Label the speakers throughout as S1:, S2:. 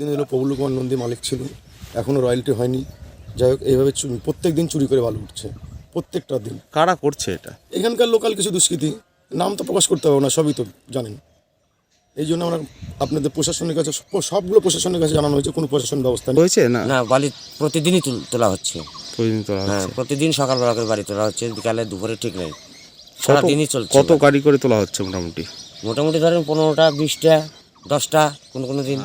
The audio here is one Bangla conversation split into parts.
S1: এতদিন হলো প্রবুল কুমার নন্দী মালিক ছিল এখনও রয়্যালটি হয়নি। যাই হোক এইভাবে প্রত্যেক দিন চুরি করে বালু উঠছে প্রত্যেকটা দিন।
S2: কারা করছে এটা?
S1: এখানকার লোকাল কিছু দুষ্কৃতি নাম তো প্রকাশ করতে হবে না সবই তো জানেন। এই জন্য আমরা আপনাদের প্রশাসনের কাছে সব- সবগুলো প্রশাসনের কাছে জানানো হয়েছে কোনো প্রশাসন ব্যবস্থা
S2: হয়েছে না?
S3: না বালি প্রতিদিনই তোলা হচ্ছে।
S2: প্রতিদিন তোলা
S3: হ্যাঁ প্রতিদিন সকালবেলা করে বাড়ি তোলা হচ্ছে বিকালে দুপুরে ঠিক নেই।
S2: কত-
S3: সারাদিনই চলছে
S2: কত গাড়ি করে তোলা হচ্ছে মোটামুটি?
S3: মোটামুটি ধরেন পনেরোটা বিশটা দশটা কোনো কোনো দিন।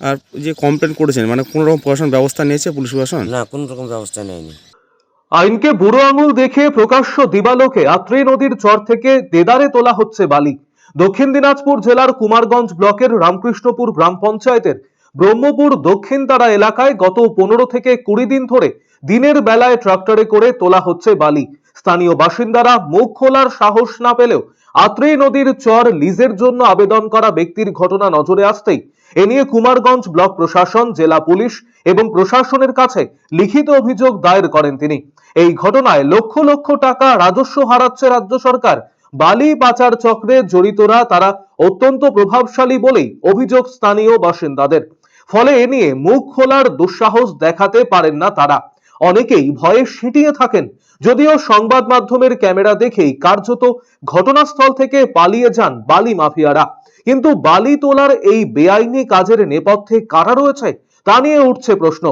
S2: আর যে কমপ্লেন করেছেন মানে কোনো রকম প্রশাসন ব্যবস্থা নিয়েছে পুলিশ প্রশাসন?
S3: না কোনো রকম ব্যবস্থা নেয়নি।
S4: আইনকে বুড়ো আঙুল দেখে প্রকাশ্য দিবালোকে আত্রেয় নদীর চর থেকে দেদারে তোলা হচ্ছে বালি। দক্ষিণ দিনাজপুর জেলার কুমারগঞ্জ ব্লকের রামকৃষ্ণপুর গ্রাম পঞ্চায়েতের ব্রহ্মপুর দক্ষিণ তারা এলাকায় গত পনেরো থেকে কুড়ি দিন ধরে দিনের বেলায় ট্রাক্টরে করে তোলা হচ্ছে বালি। স্থানীয় বাসিন্দারা মুখ খোলার সাহস না পেলেও আত্রেয় নদীর চর লিজের জন্য আবেদন করা ব্যক্তির ঘটনা নজরে আসতেই এ নিয়ে কুমারগঞ্জ ব্লক প্রশাসন, জেলা পুলিশ এবং প্রশাসনের কাছে লিখিত অভিযোগ দায়ের করেন তিনি। এই ঘটনায় লক্ষ লক্ষ টাকা রাজস্ব হারাচ্ছে রাজ্য সরকার। বালি পাচার চক্রে জড়িতরা তারা অত্যন্ত প্রভাবশালী বলেই অভিযোগ স্থানীয় বাসিন্দাদের। ফলে এ নিয়ে মুখ খোলার দুঃসাহস দেখাতে পারেন না তারা। অনেকেই ভয়ে সিঁটিয়ে থাকেন। যদিও সংবাদ মাধ্যমের ক্যামেরা দেখেই কার্যত ঘটনাস্থল থেকে পালিয়ে যান বালি মাফিয়ারা। কিন্তু বালি তোলার এই বেআইনি কাজের নেপথ্যে কারা রয়েছে, তা নিয়ে উঠছে প্রশ্ন।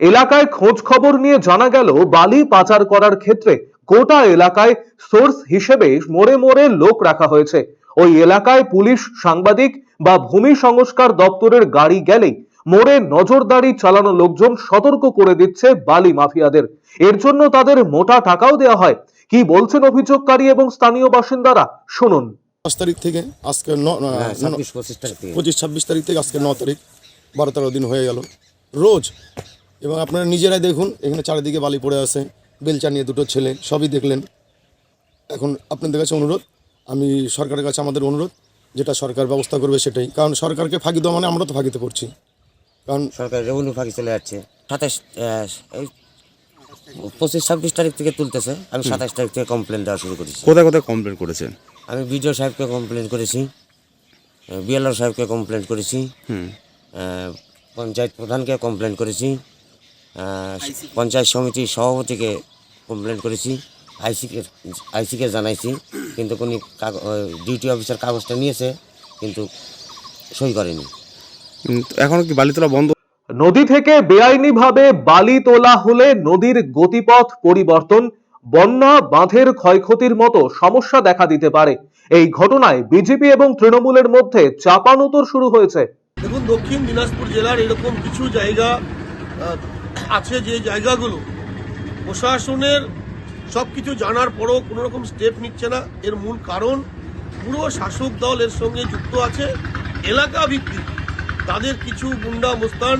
S4: এলাকায় খোঁজ খবর নিয়ে জানা গেল, বালি পাচার করার ক্ষেত্রে গোটা এলাকায় সোর্স হিসেবে মোড়ে মোড়ে লোক রাখা হয়েছে। ওই এলাকায় পুলিশ, সাংবাদিক বা ভূমি সংস্কার দপ্তরের গাড়ি গেলেই মোড়ে নজরদারি চালানো লোকজন সতর্ক করে দিচ্ছে বালি মাফিয়াদের। এর জন্য তাদের মোটা টাকাও দেওয়া হয়। কি বলছেন অভিযোগকারী এবং স্থানীয় বাসিন্দারা? শুনুন।
S1: পাঁচ তারিখ থেকে আজকে
S3: হ্যাঁ পঁচিশ তারিখ থেকে।
S1: পঁচিশ ছাব্বিশ তারিখ থেকে আজকে ন তারিখ বারো তেরো দিন হয়ে গেল। রোজ এবং আপনারা নিজেরাই দেখুন এখানে চারিদিকে বালি পড়ে আছে বেলচা নিয়ে দুটো ছেলে সবই দেখলেন। এখন আপনাদের কাছে অনুরোধ আমি সরকারের কাছে আমাদের অনুরোধ যেটা সরকার ব্যবস্থা করবে সেটাই। কারণ সরকারকে ফাঁকি দেওয়া মানে আমরা তো ফাঁকিতে পড়ছি। কারণ
S3: সরকার রেভিনিউ ফাঁকি চলে যাচ্ছে। সাতাশ এই পঁচিশ ছাব্বিশ তারিখ থেকে তুলতেছে। আমি সাতাশ তারিখ থেকে কমপ্লেন দেওয়া শুরু করেছি।
S2: কোথায় কোথায় কমপ্লেন করেছেন
S3: আমি বিডিও সাহেবকে কমপ্লেন করেছি বিএলআর সাহেবকে কমপ্লেন করেছি পঞ্চায়েত প্রধানকে কমপ্লেন করেছি পঞ্চায়েত সমিতির সভাপতিকে কমপ্লেন করেছি আইসিকে আইসিকে জানাইছি কিন্তু কোনি ডিউটি অফিসার কাগজটা নিয়েছে কিন্তু সই করেনি।
S2: এখনও কি বালি তোলা বন্ধ?
S4: নদী থেকে বেআইনিভাবে বালি তোলা হলে নদীর গতিপথ পরিবর্তন বন্যা বাঁধের ক্ষয়ক্ষতির মতো সমস্যা দেখা দিতে পারে। এই ঘটনায় বিজেপি এবং তৃণমূলের মধ্যে চাপানুতর শুরু হয়েছে।
S5: দেখুন দক্ষিণ দিনাজপুর জেলার এরকম কিছু জায়গা আছে যে জায়গাগুলো প্রশাসনের সব কিছু জানার পরও কোনো রকম স্টেপ নিচ্ছে না। এর মূল কারণ পুরো শাসক দল এর সঙ্গে যুক্ত আছে। এলাকা ভিত্তিক তাদের কিছু গুন্ডা মোস্তান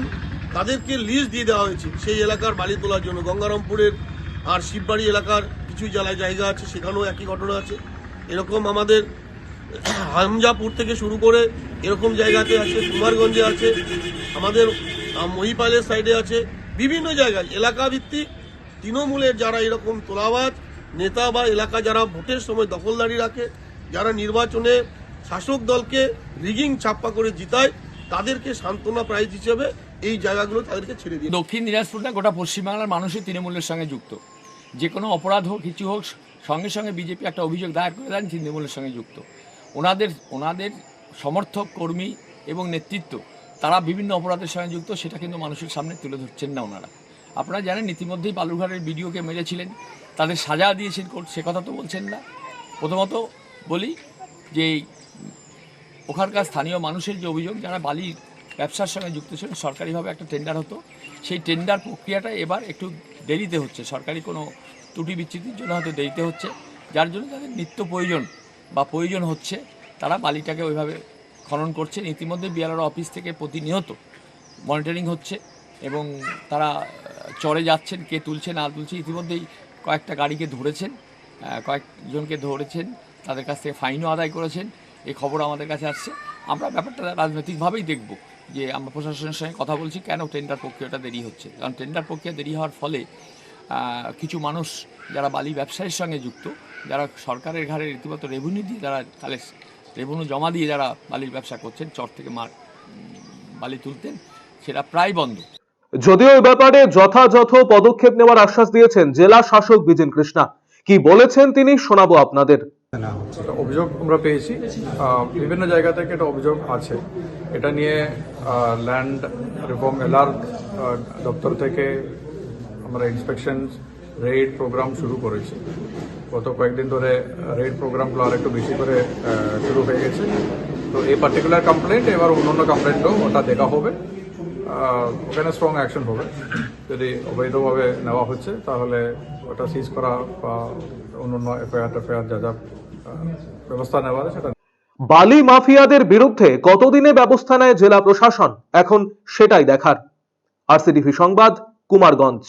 S5: তাদেরকে লিস্ট দিয়ে দেওয়া হয়েছে। সেই এলাকার বালি তোলার জন্য গঙ্গারামপুরের আর শিববাড়ি এলাকার কিছু জেলায় জায়গা আছে, সেখানেও একই ঘটনা আছে। এরকম আমাদের হামজাপুর থেকে শুরু করে এরকম জায়গাতে আছে, কুমারগঞ্জে আছে, আমাদের মহিপালের সাইডে আছে, বিভিন্ন জায়গায়। এলাকা ভিত্তিক তৃণমূলের যারা এরকম তোলাবাজ নেতা বা এলাকা যারা ভোটের সময় দখলদারি রাখে, যারা নির্বাচনে শাসক দলকে রিগিং ছাপ্পা করে জিতায় তাদেরকে সান্ত্বনা প্রাইজ হিসেবে এই জায়গাগুলো তাদেরকে ছেড়ে দিয়ে
S6: দক্ষিণ দিনাজপুরটা গোটা পশ্চিমবাংলার মানুষই তৃণমূলের সঙ্গে যুক্ত। যে কোনো অপরাধ হোক, কিছু হোক, সঙ্গে সঙ্গে বিজেপি একটা অভিযোগ দায়ের করে দেন, তৃণমূলের সঙ্গে যুক্ত। ওনাদের ওনাদের সমর্থক, কর্মী এবং নেতৃত্ব, তারা বিভিন্ন অপরাধের সঙ্গে যুক্ত, সেটা কিন্তু মানুষের সামনে তুলে ধরছেন না ওনারা। আপনারা জানেন, ইতিমধ্যেই বালুরঘাটের বিডিওকে মেরেছিলেন, তাদের সাজা দিয়েছেন সে কথা তো বলছেন না। প্রথমত বলি যে ওখানকার স্থানীয় মানুষের যে অভিযোগ, যারা বালি ব্যবসার সঙ্গে যুক্ত ছিলেন, সরকারিভাবে একটা টেন্ডার হতো। সেই টেন্ডার প্রক্রিয়াটা এবার একটু দেরিতে হচ্ছে। সরকারি কোনো ত্রুটি বিচ্যুতির জন্য হয়তো দেরিতে হচ্ছে। যার জন্য তাদের নিত্য প্রয়োজন বা প্রয়োজন হচ্ছে, তারা বালিটাকে ওইভাবে খনন করছেন। ইতিমধ্যে বিআরআর অফিস থেকে প্রতিনিয়ত মনিটরিং হচ্ছে এবং তারা চরে যাচ্ছেন, কে তুলছে, না তুলছে। ইতিমধ্যেই কয়েকটা গাড়িকে ধরেছেন কয়েকজনকে ধরেছেন, তাদের কাছ থেকে ফাইনও আদায় করেছেন। এই খবর আমাদের কাছে আসছে। আমরা ব্যাপারটা রাজনৈতিকভাবেই দেখব যে আমরা প্রশাসনের সঙ্গে কথা বলছি, কেন টেন্ডার প্রক্রিয়াটা দেরি হচ্ছে? কারণ টেন্ডার প্রক্রিয়া দেরি হওয়ার ফলে কিছু মানুষ যারা বালি ব্যবসায়ের সঙ্গে যুক্ত, যারা সরকারের ঘাড়ে রীতিমতো রেভিনিউ দিয়ে যারা কালেক্ট রেভিনিউ জমা দিয়ে যারা বালির ব্যবসা করছেন, চর থেকে মার বালি তুলতেন, সেটা প্রায় বন্ধ।
S4: যদিও এ ব্যাপারে যথাযথ পদক্ষেপ নেওয়ার আশ্বাস দিয়েছেন জেলা শাসক বিজেন কৃষ্ণা। কি বলেছেন তিনি শোনাবো আপনাদের।
S7: অভিযোগ আমরা পেয়েছি। বিভিন্ন জায়গা থেকে এটা অভিযোগ আছে। এটা নিয়ে ল্যান্ড রিফর্ম এলআর দপ্তর থেকে আমরা ইন্সপেকশন রেড প্রোগ্রাম শুরু করেছি। গত কয়েকদিন ধরে রেড প্রোগ্রামগুলো আর একটু বেশি করে শুরু হয়ে গেছে। তো এই পার্টিকুলার কমপ্লেন্ট এবার অন্য অন্য কমপ্লেন্টও ওটা দেখা হবে। ওখানে স্ট্রং অ্যাকশন হবে। যদি অবৈধভাবে নেওয়া হচ্ছে, তাহলে ওটা সিজ করা বা অন্যান্য এফআইআর টেফআইআর যা যা ব্যবস্থা নেওয়া সেটা
S4: বালি মাফিয়াদের বিরুদ্ধে কতদিনে ব্যবস্থা নেয় জেলা প্রশাসন? এখন সেটাই দেখার। আরসিডিভি সংবাদ, কুমারগঞ্জ।